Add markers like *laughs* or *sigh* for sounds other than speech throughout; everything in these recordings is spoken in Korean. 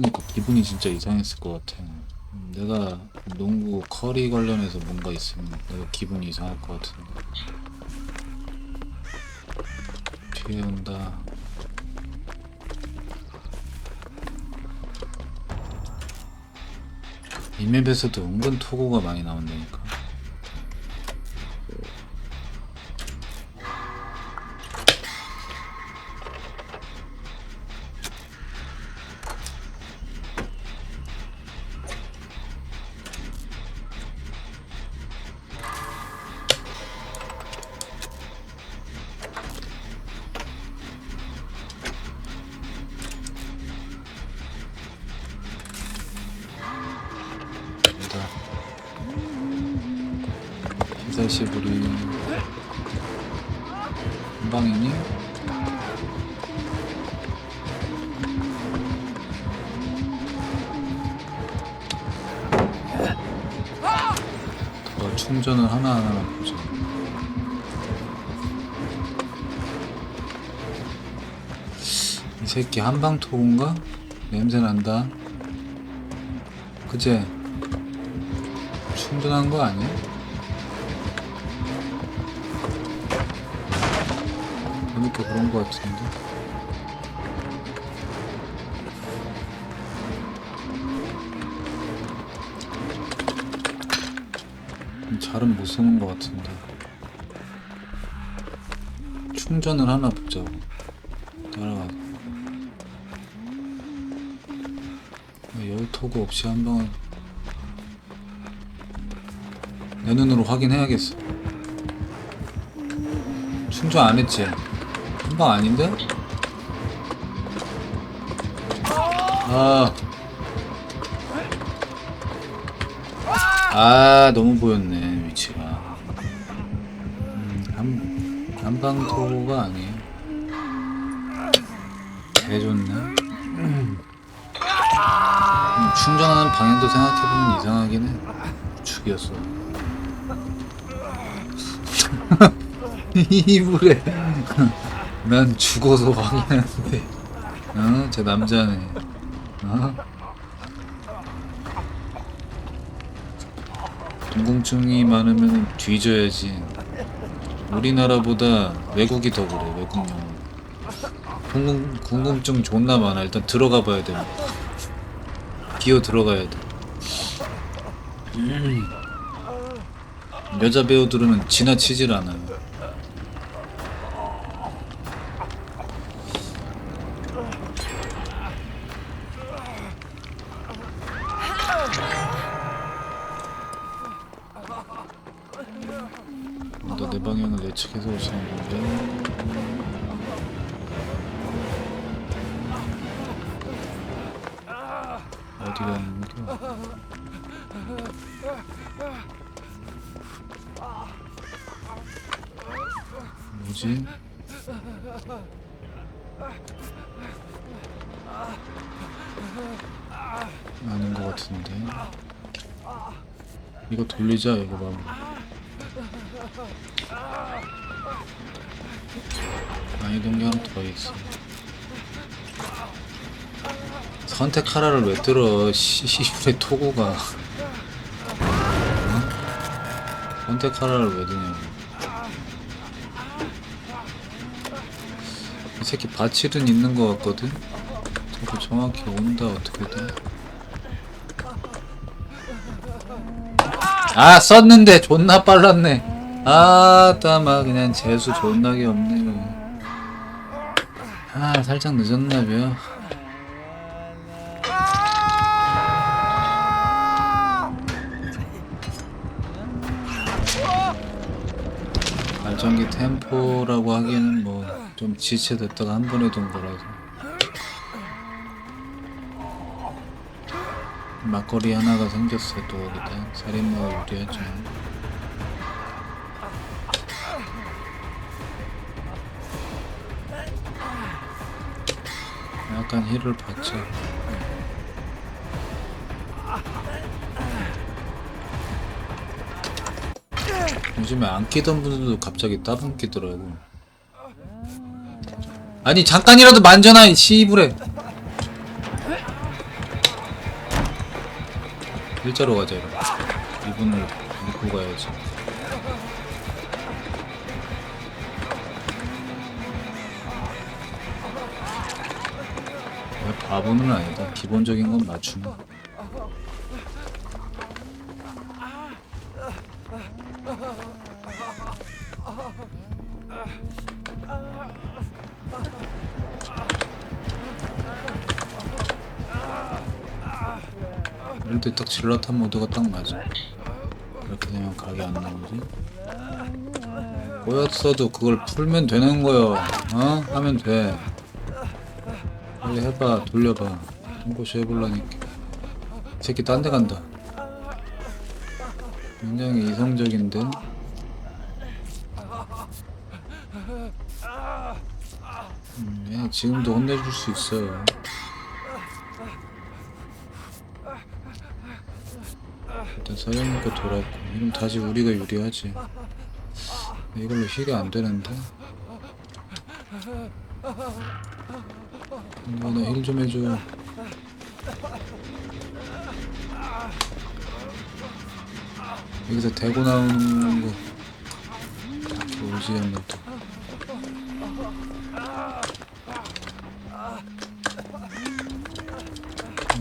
그러니까 기분이 진짜 이상했을 것 같아. 음, 내가 농구 커리 관련해서 뭔가 있으면 내가 기분이 이상할 것 같은데. 뒤에 온다. 이 맵에서도 은근 토고가 많이 나온다니까. 히사시부리 한방이니? 더 충전을 하나하나 보자. 이 새끼 한방토인가? 냄새 난다. 그제? 충분한 거 아니야? 보니까 그런 거 같은데. 잘은 못 쓰는 거 같은데. 충전을 하나 보자고. 따라가. 열 토구 없이 한 방을 내 눈으로 확인해야겠어. 충전 안 했지? 한방 아닌데? 아. 아, 너무 보였네, 위치가. 음, 한, 한방토가 아니에요. 개 좋네. 음, 충전하는 방향도 생각해보면 이상하긴 해. 죽였어. *laughs* 이불에 난 죽어서 확인했는데. 어? 제 남자네. 어? 궁금증이 많으면 뒤져야지. 우리나라보다 외국이 더 그래 외국 영어 궁금, 궁금증 존나 많아. 일단 들어가 봐야 돼. 기어 들어가야 돼. 음. 여자 배우들은 지나치질 않아요 어디 거야? 뭐지? 아닌 것 같은데 이거 돌리자 이거 봐 아니 동기 하나 더 있어 선택하라를 왜 들어? 시시의 토고가. 어? 선택하라를 왜 드냐고. 이 새끼 바칠은 있는 것 같거든? 저거 정확히 온다 어떻게든. 아 썼는데 존나 빨랐네. 아따마 그냥 재수 존나게 없네. 아 살짝 늦었나벼 전기 템포라고 하기에는 뭐 좀 지체됐다가 한 번에 돈 거라서. 막걸리 하나가 생겼어 또 여기다. 살인마가 유리하죠. 약간 힐을 받죠 요즘에 안 끼던 분들도 갑자기 따분 끼더라고. 아니 잠깐이라도 만져놔 이 씨부레. 일자로 가자 이러 이분을 믿고 가야지. 야, 바보는 아니다. 기본적인 건 맞추 이럴 때딱 질라탄 모드가 딱 맞아. 이렇게 되면 각이 안 나오지? 꼬였어도 그걸 풀면 되는 거요. 어? 하면 돼. 빨리 해봐. 돌려봐. 통고시 해볼라니까. 이 새끼 딴 데 간다. 굉장히 이성적인데? 음, 얘 지금도 혼내줄 수 있어요 일단 사장님거 돌았고 이럼 다시 우리가 유리하지. 이걸로 힐이 안 되는데. 너나 힐 좀 해줘. 여기서 대고 나오는 거. 오지 않는 또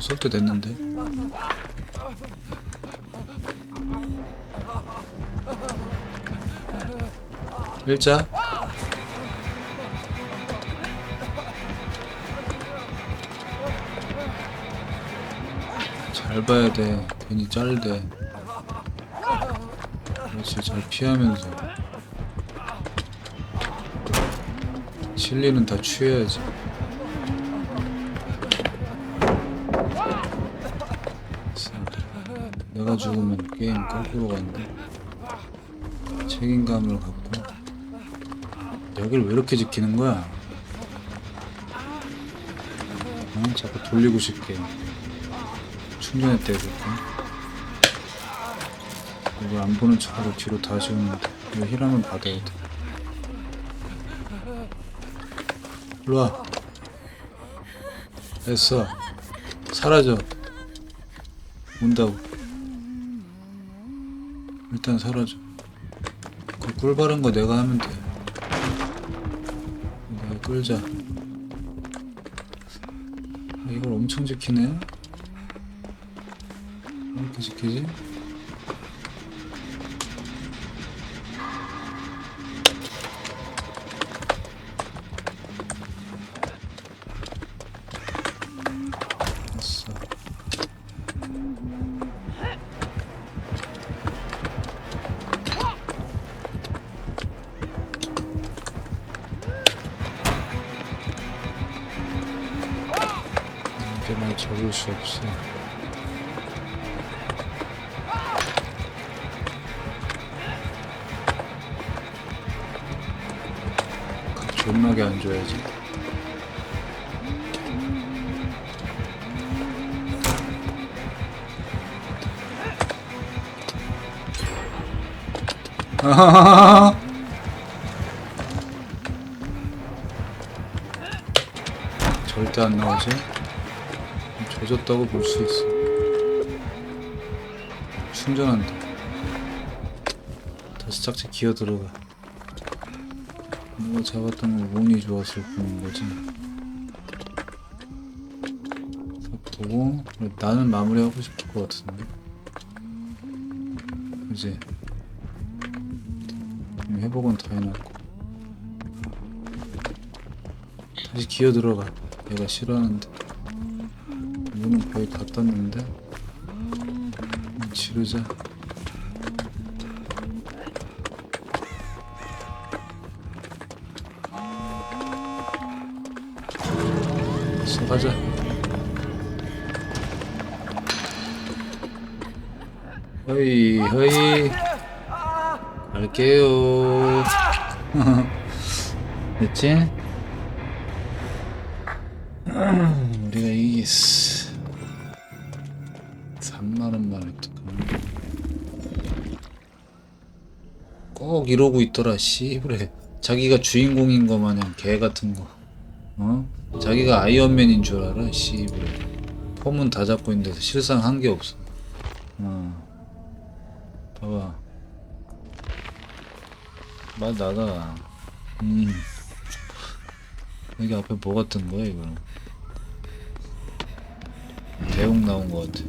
설때 됐는데 일자. 잘 봐야 돼. 괜히 짤대. 그렇지 잘 피하면서. 실리는 다 취해야지. 내가 죽으면 게임 거꾸로 간다. 책임감을 갖고 여길 왜 이렇게 지키는 거야? 어? 자꾸 돌리고 싶게. 충전했대 그거 이거 안 보는 척하고 뒤로 다시 오는데 이거 힐하면 받아야 돼. 일로와. 됐어. 사라져. 온다고. 일단 사라져. 그 꿀 바른 거 내가 하면 돼 끌자 아, 이걸 엄청 지키네 왜 이렇게 지키지? 적을 수 없어. 각 존나게 안 줘야지. 아하하하. *laughs* 절대 안 나오지? 조졌다고 볼 수 있어. 충전한다. 다시 짝지 기어 들어가. 누가 잡았던 거 운이 좋았을 뿐인 거지. 다 보고 나는 마무리하고 싶을 것 같은데. 이제 회복은 다 해놨고 다시 기어 들어가. 얘가 싫어하는데. 문은 거의 다 땄는데. 지르자. 가자. 허이 허이. 갈게요. *laughs* 됐지? *clears throat* 우리가 이겼어 3만원만 획득하면 꼭 이러고 있더라 씨부래 자기가 주인공인 거 마냥 개 같은 거 어? 자기가 아이언맨인 줄 알아 씨부래 폼은 다 잡고 있는데 실상 한 게 없어 어. 봐봐. 말 나가. 음. 여기 앞에 뭐가 뜬 거야, 이거? 대웅 나온 거 같아.